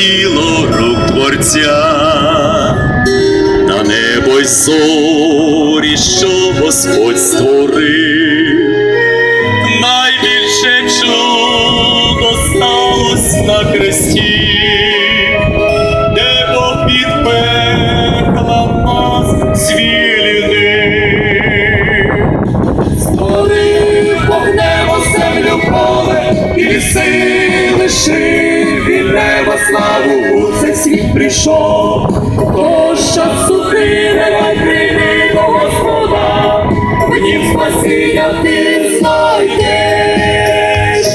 тіло рук Творця, та небо й зорі, що Господь створив, найбільше чудо сталось на хресті, де Бог від нас звільнив. створив Бог землю поле і ліси прийшов. Тож час сухий, нехай прийди до Господа, нім спасіння ти знайдеш.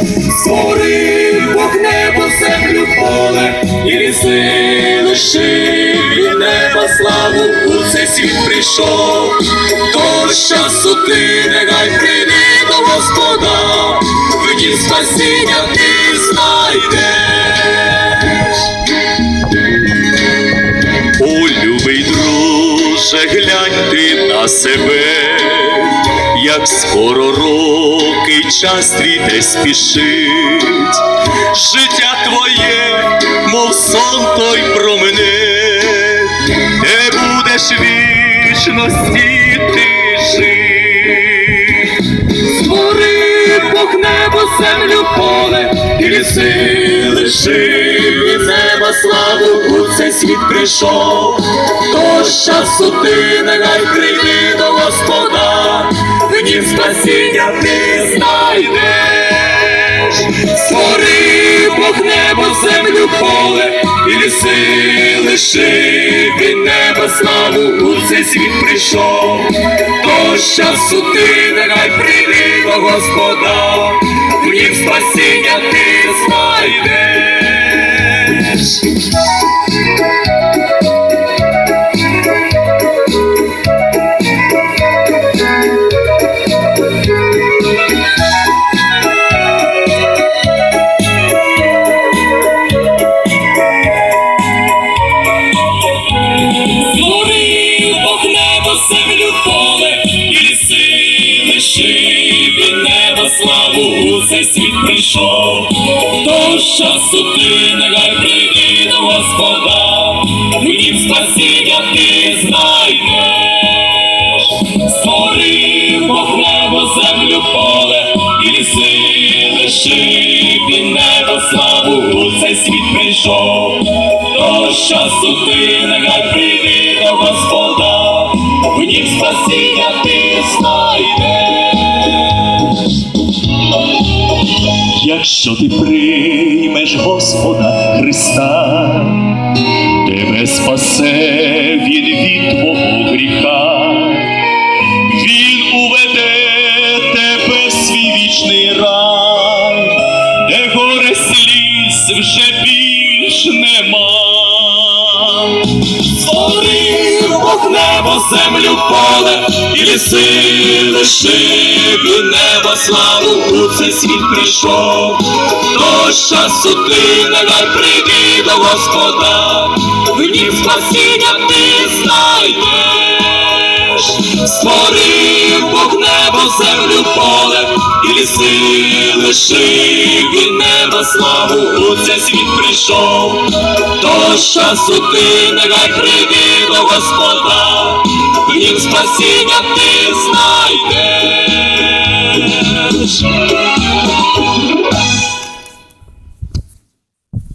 Створив Бог небо, землю, поле, і ліси лишив, неба славу у цей світ прийшов. Тож часу ти нехай прийди до Господа, нім спасіння ти знайдеш. Себе, як скоро роки час твій те спішить, життя твоє, мов сон той промене, де будеш вічності ти жить. Створив Бог небо, землю, поле, і ліси лишив, і неба славу світ прийшов. Тож часу ти нехай прийди до Господа, в нім спасіння ти знайдеш. Створив Бог небо, землю, поле, і ліси лишив, і неба славу у цей світ прийшов. Тож часу ти нехай прийди до Господа, в нім спасіння ти знайдеш. Землю, поле, і ліси лишив, і неба славу цей світ прийшов. Тож часу ти нехай прийди до Господа, в нім спасіння ти знайдеш. Створив Бог небо, землю, поле, і ліси лишив, і неба славу цей світ прийшов. Тож часу ти нехай прийди до Господа, нім спасіння ти знайдеш. Якщо ти приймеш Господа Христа, тебе спасе Він від твого гріха, Він уведе тебе в свій вічний рай, де горе сліз вже більш нема. Бог небо, землю, поле, і ліси лишив, і неба славу у цей світ прийшов. Тож часу ти нехай прийди до Господа, в нім спасіння ти знайдеш. Створив Бог небо, землю, поле, ліси лишив, і неба славу у цей світ прийшов. то часу ти нехай прийди до Господа, в нім спасіння ти знайдеш.